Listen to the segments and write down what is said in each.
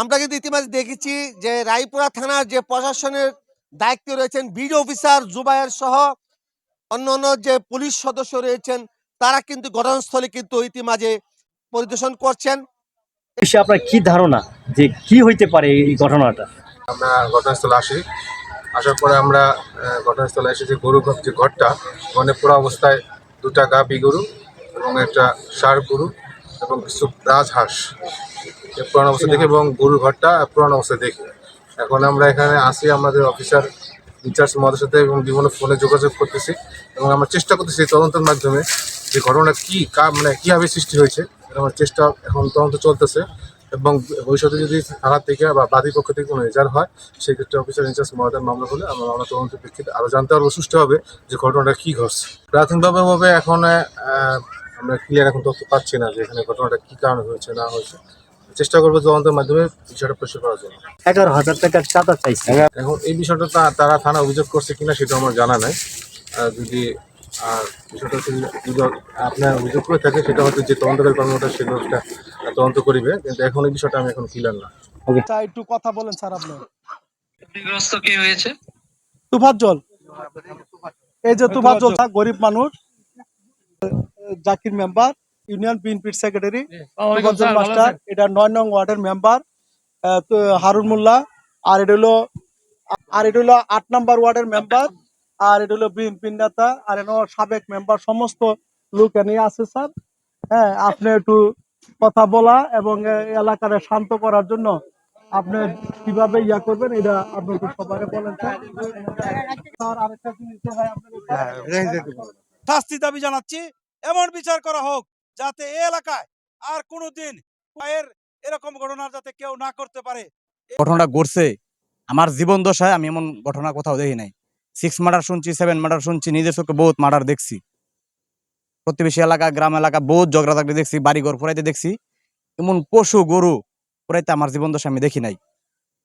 আমরা কিন্তু ইতিমধ্যে দেখেছি যে রায়পুরা থানার যে প্রশাসনের দায়িত্বে রয়েছেন বিডি অফিসার জুবায়ের সহ অন্য অন্য যে পুলিশ সদস্য রয়েছেন তারা কিন্তু ঘটনাস্থলে কিন্তু ইতিমাঝে পরিদর্শন করছেন। বিষয়ে আপনার কি ধারণা যে কি হইতে পারে এই ঘটনাটা? আমরা ঘটনাস্থলে আসি। আসার পরে আমরা ঘটনাস্থলে এসে যে গরু যে ঘরটা ওখানে পুরো অবস্থায় দুটা গাভী গরু এবং একটা ষাঁড় গরু এবং কিছু রাজহাঁস। পুরান অবস্থা দেখি এবং গরুর ঘরটা পুরান অবস্থায় দেখি। এখন আমরা এখানে আসি আমাদের অফিসার ইনচার্জ মহাদের সাথে এবং বিভিন্ন ফোনে যোগাযোগ করতেছি এবং আমরা চেষ্টা করতেছি তদন্তের মাধ্যমে যে ঘটনা কি, কা মানে কীভাবে সৃষ্টি হয়েছে আমার চেষ্টা এখন তদন্ত চলতেছে এবং ভবিষ্যতে যদি থানা থেকে বা বাদী পক্ষ থেকে কোনো রেজাল্ট হয় সেক্ষেত্রে অফিসার ইনচার্জ মহাদার মামলা হলে আমরা মামলা তদন্তের প্রেক্ষিতে আরও জানতে পারব সুষ্ঠুভাবে যে ঘটনাটা কী ঘটছে। প্রাথমিকভাবে ভাবে এখন আমরা ক্লিয়ার এখন তথ্য পাচ্ছি না যে এখানে ঘটনাটা কী কারণে হয়েছে, না হয়েছে। চেষ্টা করব তদন্তের মাধ্যমে বিষয়টা পরিষ্কার করার জন্য। এগারো হাজার টাকার চাঁদা চাইছে। এখন এই বিষয়টা তারা থানা অভিযোগ করছে কিনা সেটা আমার জানা নাই। যদি আর বিষয়টা যদি আপনার অভিযোগ করে থাকে সেটা হয়তো যে তদন্তকারী কর্মকর্তা সেগুলো সেটা তদন্ত করিবে। কিন্তু এখন এই বিষয়টা আমি এখন ক্লিয়ার না। তা একটু কথা বলেন স্যার আপনি। ক্ষতিগ্রস্ত কি হয়েছে? তুফাজ্জল। এই যে তুফাজ্জল গরিব মানুষ জাকির মেম্বার ইউনিয়ন বিএনপির সেক্রেটারি মাস্টার এটা নয় নং ওয়ার্ডের মেম্বার হারুন মোল্লা আর এটা হলো আর এটা হলো আট নাম্বার ওয়ার্ডের মেম্বার আর এটা হলো বিএনপির নেতা আর এটা সাবেক মেম্বার সমস্ত লোক নিয়ে আছে স্যার। হ্যাঁ আপনি একটু কথা বলা এবং এলাকারে শান্ত করার জন্য আপনি কীভাবে ইয়া করবেন এটা আপনি একটু সবাই বলেন স্যার। স্যার আরেকটা জিনিস যে ভাই আপনাদের শাস্তি দাবি জানাচ্ছি এমন বিচার করা হোক যাতে এলাকায় আর কোনোদিন এর এরকম ঘটনা যাতে কেউ না করতে পারে। ঘটনাটা ঘটছে। আমার জীবন দশায় আমি এমন ঘটনা কোথাও দেখি নাই। সিক্স মার্ডার শুনছি সেভেন মার্ডার শুনছি, নিজের চোখে বহুত মার্ডার দেখছি। প্রতিবেশী এলাকা, গ্রাম এলাকা বহুত ঝগড়া থাকতে দেখছি বাড়ি ঘর পুরাইতে দেখছি। এমন পশু, গরু পুরাইতে আমার জীবন দশা আমি দেখি নাই।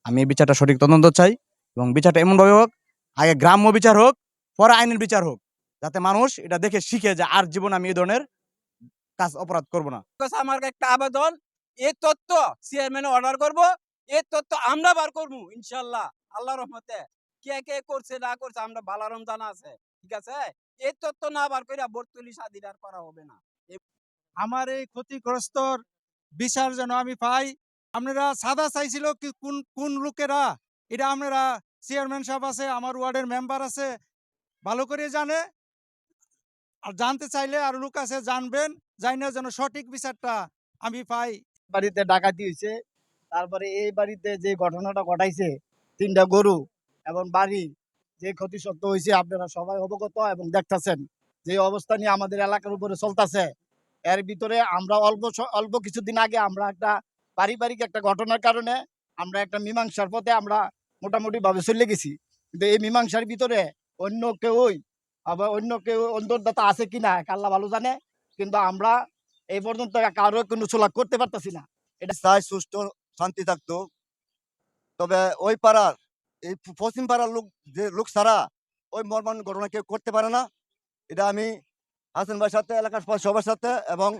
আমি বিচারটা সঠিক তদন্ত চাই এবং বিচারটা এমনভাবে হোক, আগে গ্রাম্য বিচার হোক, পরে আইনের বিচার হোক, যাতে মানুষ এটা দেখে শিখে যে আর জীবন আমি এই ধরনের কাজ অপরাধ করব না। আমার একটা আবেদন এই তথ্য চেয়ারম্যানে অর্ডার করব এই তথ্য আমরা বার করব, ইনশাল্লাহ, আল্লাহ রহমতে। কে কে করছে, না করছে, আমরা ভালো জানা আছে, ঠিক আছে? এই তথ্য না বার করে বর্তলি স্বাধীন আর করা হবে না। আমার এই ক্ষতিগ্রস্তর বিচার যেন আমি পাই, আপনারা সাদা চাইছিল কি কোন কোন লোকেরা? এটা আপনারা চেয়ারম্যান সাহেব আছে, আমার ওয়ার্ডের মেম্বার আছে, ভালো করে জানে। আর জানতে চাইলে আর লোক আছে, জানবেন। যাই না যেন সঠিক বিচারটা আমি পাই। বাড়িতে ডাকাতি হয়েছে তারপরে এই বাড়িতে যে ঘটনাটা ঘটাইছে, তিনটা গরু এবং বাড়ি যে ক্ষতি সত্য হয়েছে আপনারা সবাই অবগত এবং দেখতেছেন যে অবস্থা নিয়ে আমাদের এলাকার উপরে চলতেছে। এর ভিতরে আমরা অল্প অল্প কিছুদিন আগে আমরা একটা পারিবারিক একটা ঘটনার কারণে আমরা একটা মীমাংসার পথে আমরা মোটামুটি ভাবে চলে গেছি। কিন্তু এই মীমাংসার ভিতরে অন্য কেউই আবার অন্য কেউ অন্তর্দাতা আছে কিনা আল্লাহ ভালো জানে, কিন্তু আমরা এই পর্যন্ত কারও কোনো চোলা করতে পারতেছি না। এটা চাই সুষ্ঠু, শান্তি থাকতো। তবে ওই পাড়ার, এই পশ্চিম পাড়ার লোক, যে লোক ছাড়া ওই মর্মান ঘটনা কেউ করতে পারে না। এটা আমি হাসান ভাইয়ের সাথে, এলাকার সবার সাথে এবং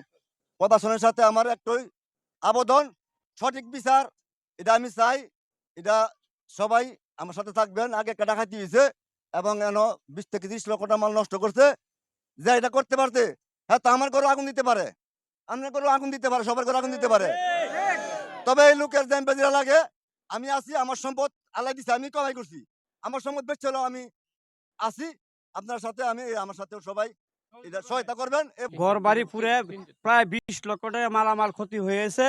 প্রশাসনের সাথে আমার একটাই আবেদন, সঠিক বিচার, এটা আমি চাই। এটা সবাই আমার সাথে থাকবেন। আগে একটা ডাকাতি হয়েছে এবং এন বিশ থেকে ত্রিশ টাকা মাল নষ্ট করছে, যে এটা করতে পারতে হ্যাঁ তো আমার ঘরে আগুন দিতে পারে। আপনার ঘরে আগুন দিতে পারে, সবার ঘরে আগুন দিতে পারে। তবে এই লোকের দাম বেজিরা লাগে, আমি আছি, আমার সম্পদ আলাই দিছে, আমি কমাই করছি। আমার সম্পদ বেচছিল আমি আছি, আপনার সাথে আমি আমার সাথে সবাই সহায়তা করবেন। ঘর বাড়ি পুরে প্রায় বিশ লক্ষ টাকা মালামাল ক্ষতি হয়েছে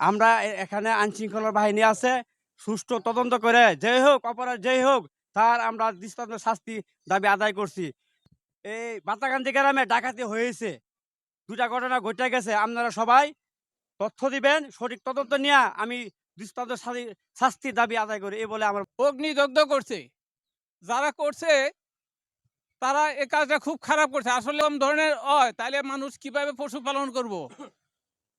আমরা এখানে আইন শৃঙ্খলা বাহিনী আছে, সুষ্ঠু তদন্ত করে, যেই হোক, অপরাধ যেই হোক তার আমরা দৃষ্টান্ত শাস্তি দাবি আদায় করছি। এই বাতাকান্দি গ্রামে ডাকাতি হয়েছে। দুটা ঘটনা ঘটে গেছে। আপনারা সবাই তথ্য দিবেন, সঠিক তদন্ত নিয়ে আমি দৃষ্টান্ত শাস্তি- দাবি আদায় করি। এই বলে আমার অগ্নিদগ্ধ করছে। যারা করছে, তারা এ কাজটা খুব খারাপ করছে। আসলে ধরনের হয়, তাহলে মানুষ কীভাবে পশুপালন করব?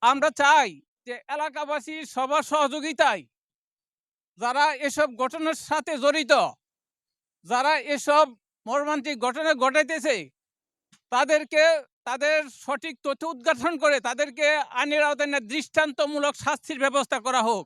আমরা চাই যে এলাকাবাসী সবার সহযোগিতায় যারা এসব ঘটনার সাথে জড়িত যারা এসব মর্মান্তিক ঘটনা ঘটাইতেছে, তাদেরকে, তাদের সঠিক তথ্য উদ্ঘাটন করে তাদেরকে আইনের আওতায় দৃষ্টান্তমূলক শাস্তির ব্যবস্থা করা হোক।